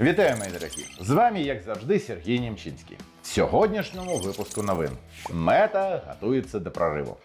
Вітаю, мої дорогі! З вами, як завжди, Сергій Німчинський. В сьогоднішньому випуску новин мета готується до прориву.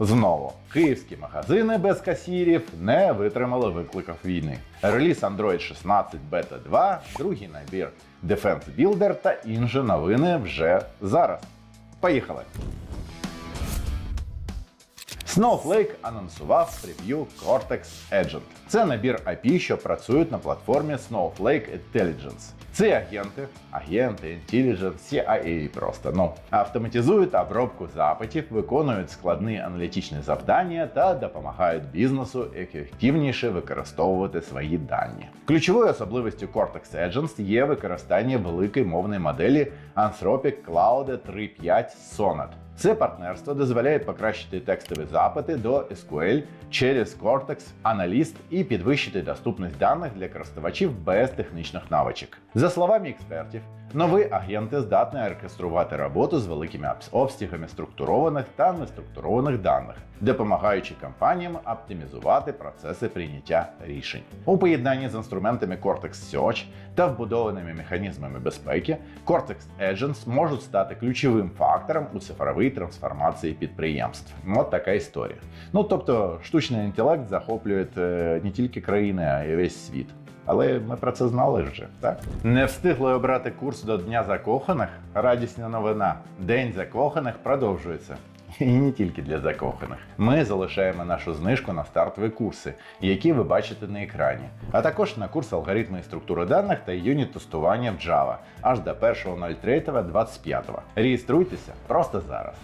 Знову київські магазини без касірів не витримали викликів війни. Реліз Android 16 Beta 2, другий набір Defense Builder та інші новини вже зараз. Поїхали! Snowflake анонсував прев'ю Cortex Agent. Це набір API, що працюють на платформі Snowflake Intelligence. Ці агенти, агенти, Intelligence, CIA просто ну автоматизують обробку запитів, виконують складні аналітичні завдання та допомагають бізнесу ефективніше використовувати свої дані. Ключовою особливістю Cortex Agents є використання великої мовної моделі Anthropic Cloud 3.5 Sonnet. Це партнерство дозволяє покращити текстові запити до SQL через Cortex Analyst і підвищити доступність даних для користувачів без технічних навичок. За словами експертів, нові агенти здатні оркеструвати роботу з великими обс- обсягами структурованих та неструктурованих даних, допомагаючи компаніям оптимізувати процеси прийняття рішень. У поєднанні з інструментами Cortex Search та вбудованими механізмами безпеки, Cortex Agents можуть стати ключовим фактором у цифровій трансформації підприємств. От така історія. Ну тобто, штучний інтелект захоплює е, не тільки країни, а й весь світ. Але ми про це знали вже, так? Не встигли обрати курс до Дня закоханих. Радісна новина. День закоханих продовжується. І не тільки для закоханих. Ми залишаємо нашу знижку на стартові курси, які ви бачите на екрані, а також на курс алгоритми і структури даних та юніт тестування в Java аж до 1.03.25. Реєструйтеся просто зараз.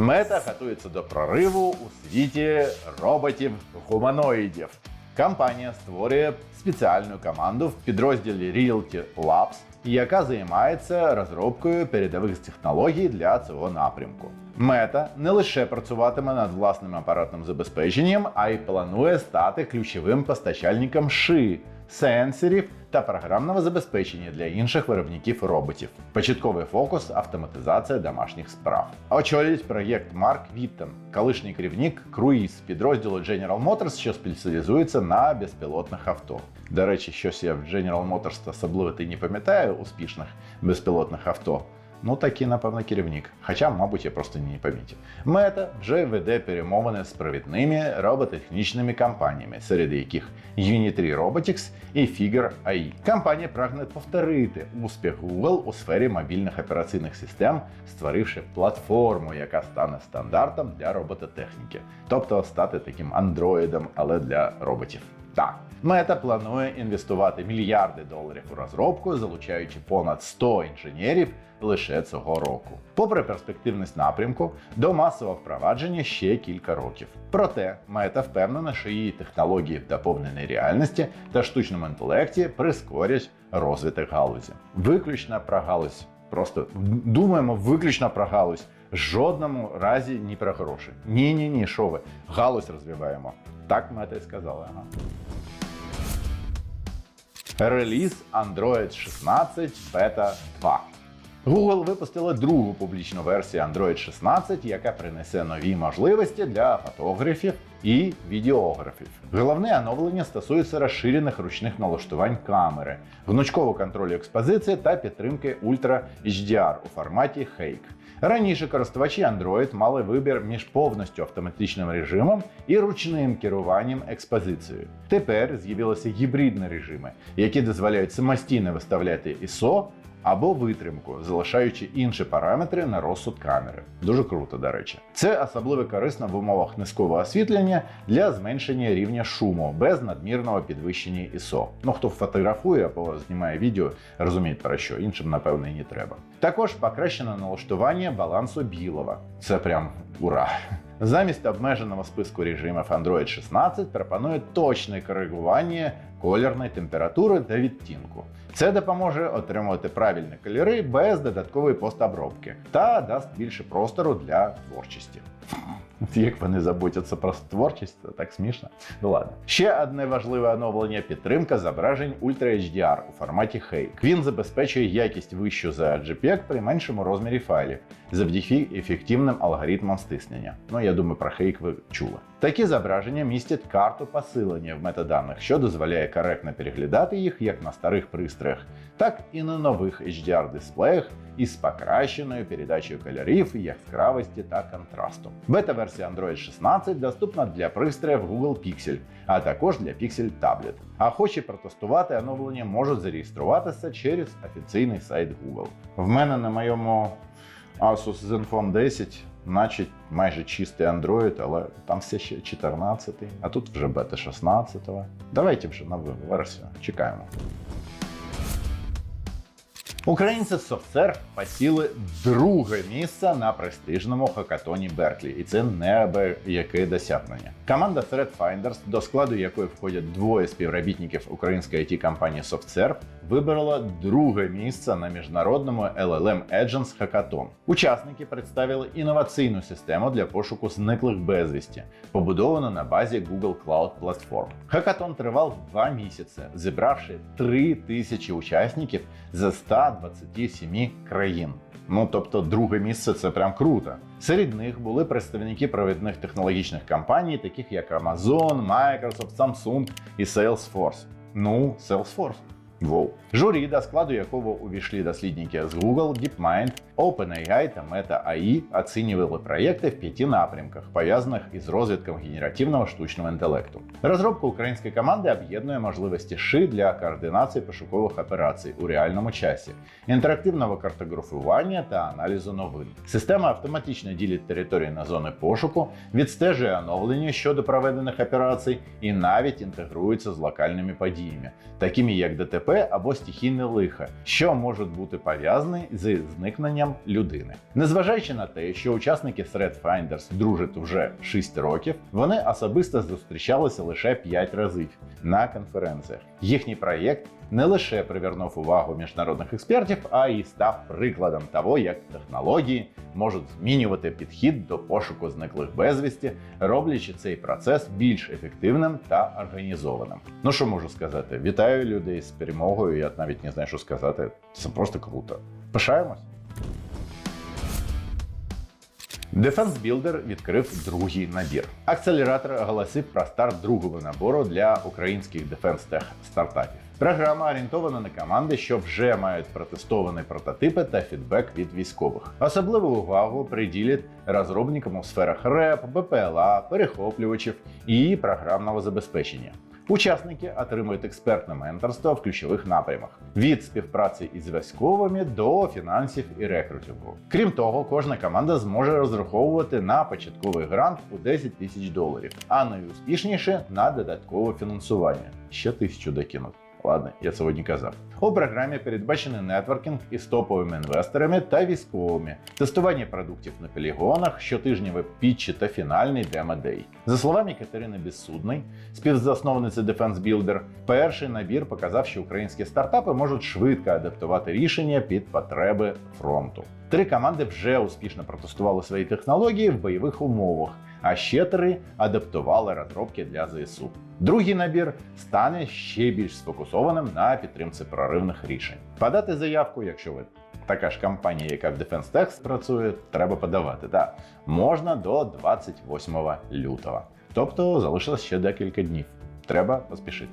Мета готується до прориву у світі роботів-гуманоїдів. Компанія створює спеціальну команду в підрозділі Realty Labs, яка займається розробкою передових технологій для цього напрямку. Мета не лише працюватиме над власним апаратним забезпеченням, а й планує стати ключовим постачальником ши, сенсорів та програмного забезпечення для інших виробників роботів. Початковий фокус автоматизація домашніх справ. Очолюють проєкт Марк Віттен, колишній керівник круїз підрозділу General Motors, що спеціалізується на безпілотних авто. До речі, щось я в General Motors особливо ти не пам'ятаю успішних безпілотних авто. Ну, такий, напевно, керівник. Хоча, мабуть, я просто не помітив. Мета вже веде перемовини з провідними роботехнічними компаніями, серед яких Unity Robotics і Figure AI. Компанія прагне повторити успіх Google у сфері мобільних операційних систем, створивши платформу, яка стане стандартом для робототехніки, тобто стати таким андроїдом, але для роботів. Так. Мета планує інвестувати мільярди доларів у розробку, залучаючи понад 100 інженерів лише цього року. Попри перспективність напрямку, до масового впровадження ще кілька років. Проте мета впевнена, що її технології в доповненій реальності та штучному інтелекті прискорять розвиток галузі. Виключно про галузь. Просто думаємо виключно про галузь. Жодному разі ні про гроші. Ні, ні, ні, що ви? Галузь розвиваємо. Так мета і сказала. Ага. Реліз Android 16 Beta 2. Google випустила другу публічну версію Android 16, яка принесе нові можливості для фотографів і відеографів. Головне оновлення стосується розширених ручних налаштувань камери, гнучкового контролю експозиції та підтримки Ultra HDR у форматі Hake. Раніше користувачі Android мали вибір між повністю автоматичним режимом і ручним керуванням експозицією. Тепер з'явилися гібридні режими, які дозволяють самостійно виставляти ISO або витримку, залишаючи інші параметри на розсуд камери. Дуже круто, до речі. Це особливо корисно в умовах низького освітлення для зменшення рівня шуму без надмірного підвищення ISO. Ну хто фотографує або знімає відео, розуміє про що, іншим, напевно, і не треба. Також покращено налаштування балансу білого. Це прям ура! Замість обмеженого списку режимів Android 16 пропонує точне коригування кольорної температури та відтінку. Це допоможе отримувати правильні кольори без додаткової постобробки та дасть більше простору для творчості. Як вони заботяться про творчість, так смішно. Ну ладно. Ще одне важливе оновлення підтримка зображень Ultra HDR у форматі Hake. Він забезпечує якість вищу за JPEG при меншому розмірі файлів завдяки ефективним алгоритмам стиснення. Ну я думаю, про Hake ви чули. Такі зображення містять карту посилення в метаданих, що дозволяє коректно переглядати їх як на старих пристроях, так і на нових HDR-дисплеях із покращеною передачею кольорів, яскравості та контрасту. Бета-версія Android 16 доступна для пристроїв Google Pixel, а також для Pixel Tablet. А хоче протестувати оновлення можуть зареєструватися через офіційний сайт Google. В мене на моєму Asus Zenfone 10 значить майже чистий Android, але там все ще 14, а тут вже бета 16. Давайте вже нову версію. Чекаємо. Українці SoftServe посіли друге місце на престижному хакатоні Берклі, і це неабияке досягнення. Команда ThreadFinders, до складу якої входять двоє співробітників української it компанії SoftServe, вибрала друге місце на міжнародному LLM Agents Hackathon. Учасники представили інноваційну систему для пошуку зниклих безвісті, побудовану на базі Google Cloud Platform. Хакатон тривав два місяці, зібравши три тисячі учасників за 100 27 країн. Ну тобто, друге місце це прям круто. Серед них були представники провідних технологічних компаній, таких як Amazon, Microsoft, Samsung і Salesforce. Ну, Salesforce. Воу. Журі, до складу якого увійшли дослідники з Google, DeepMind, OpenAI та Meta AI, оцінювали проєкти в п'яти напрямках, пов'язаних із розвитком генеративного штучного інтелекту. Розробка української команди об'єднує можливості ШИ для координації пошукових операцій у реальному часі, інтерактивного картографування та аналізу новин. Система автоматично ділить території на зони пошуку, відстежує оновлення щодо проведених операцій і навіть інтегрується з локальними подіями, такими як ДТП або стихійне лихо, що можуть бути пов'язані з зникненням людини. Незважаючи на те, що учасники Threadfinders дружать вже 6 років, вони особисто зустрічалися лише 5 разів на конференціях. Їхній проєкт не лише привернув увагу міжнародних експертів, а й став прикладом того, як технології можуть змінювати підхід до пошуку зниклих безвісті, роблячи цей процес більш ефективним та організованим. Ну що можу сказати? Вітаю людей з перемогою. Я навіть не знаю, що сказати. Це просто круто. Пишаємось. Defense Builder відкрив другий набір. Акселератор оголосив про старт другого набору для українських Defense Tech стартапів. Програма орієнтована на команди, що вже мають протестовані прототипи та фідбек від військових. Особливу увагу приділять розробникам у сферах РЕП, БПЛА, перехоплювачів і програмного забезпечення. Учасники отримують експертне менторство в ключових напрямах від співпраці із військовими до фінансів і рекрутингу. Крім того, кожна команда зможе розраховувати на початковий грант у 10 тисяч доларів, а найуспішніше на додаткове фінансування. Ще тисячу докинуть. Ладно, я сьогодні казав. У програмі передбачений нетворкінг із топовими інвесторами та військовими, тестування продуктів на полігонах, щотижневі пітчі та фінальний демо-дей. За словами Катерини Безсудний, співзасновниці Defense Builder, перший набір показав, що українські стартапи можуть швидко адаптувати рішення під потреби фронту. Три команди вже успішно протестували свої технології в бойових умовах, а ще три адаптували розробки для ЗСУ. Другий набір стане ще більш сфокусованим на підтримці проривних рішень. Подати заявку, якщо ви така ж компанія, яка в Defense Tech працює, треба подавати. Та можна до 28 лютого. Тобто залишилось ще декілька днів. Треба поспішити.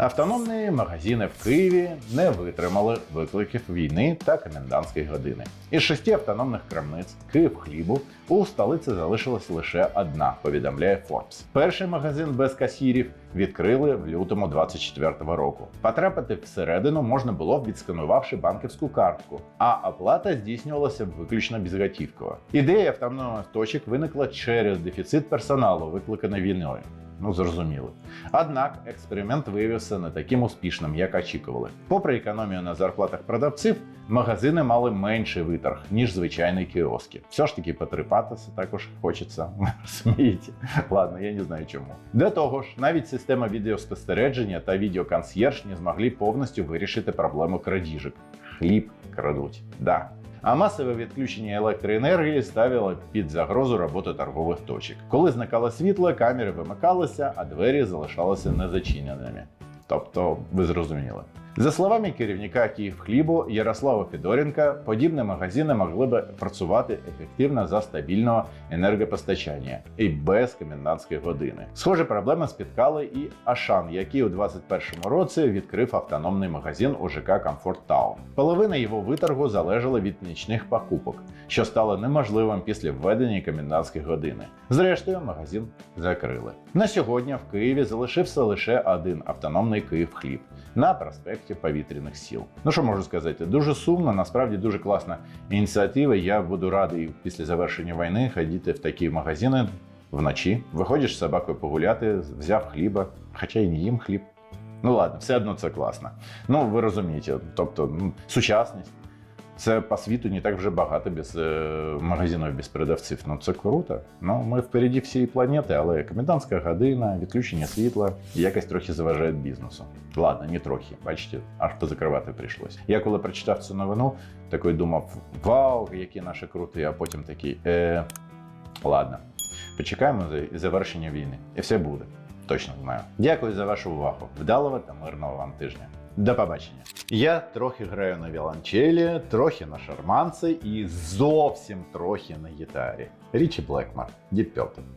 Автономні магазини в Києві не витримали викликів війни та комендантської години. Із шести автономних крамниць Київ хлібу у столиці залишилась лише одна, повідомляє Forbes. Перший магазин без касірів відкрили в лютому 24-го року. Потрапити всередину можна було відсканувавши банківську картку, а оплата здійснювалася виключно безготівково. Ідея автономних точок виникла через дефіцит персоналу, викликаний війною. Ну, зрозуміло. Однак експеримент виявився не таким успішним, як очікували. Попри економію на зарплатах продавців, магазини мали менший виторг, ніж звичайні кіоски. Все ж таки потріпатися також хочеться. Розумієте? Ладно, я не знаю чому. До того ж, навіть система відеоспостереження та відеоконсьєрж не змогли повністю вирішити проблему крадіжок. Хліб крадуть. Да. А масове відключення електроенергії ставило під загрозу роботи торгових точок. Коли зникало світло, камери вимикалися, а двері залишалися незачиненими. Тобто, ви зрозуміли. За словами керівника Київхлібу Ярослава Федоренка, подібні магазини могли би працювати ефективно за стабільного енергопостачання і без комендантської години. Схожі проблеми спіткали і Ашан, який у 2021 році відкрив автономний магазин у ЖК Комфорт Таун. Половина його виторгу залежала від нічних покупок, що стало неможливим після введення комендантської години. Зрештою, магазин закрили. На сьогодні в Києві залишився лише один автономний Київхліб на проспекті Повітряних сіл. Ну що можу сказати, дуже сумно, насправді дуже класна ініціатива. Я буду радий після завершення війни ходити в такі магазини вночі. Виходиш з собакою погуляти, взяв хліба, хоча й не їм хліб. Ну ладно, все одно це класно. Ну ви розумієте, тобто ну, сучасність. Це по світу не так вже багато без е, магазинів без продавців. Ну це круто. Ну ми впереді всієї планети, але комендантська година, відключення світла якось трохи заважає бізнесу. Ладно, не трохи. Бачите, аж позакривати прийшлось. Я коли прочитав цю новину, такий думав: вау, які наші круті, а потім такий, е, ладно, почекаємо завершення війни, і все буде. Точно знаю. Дякую за вашу увагу. Вдалого та мирного вам тижня. До побачення. Я трохи граю на віолончелі, трохи на шарманці і зовсім трохи на гітарі. Річі Блекмар, Deep Purple.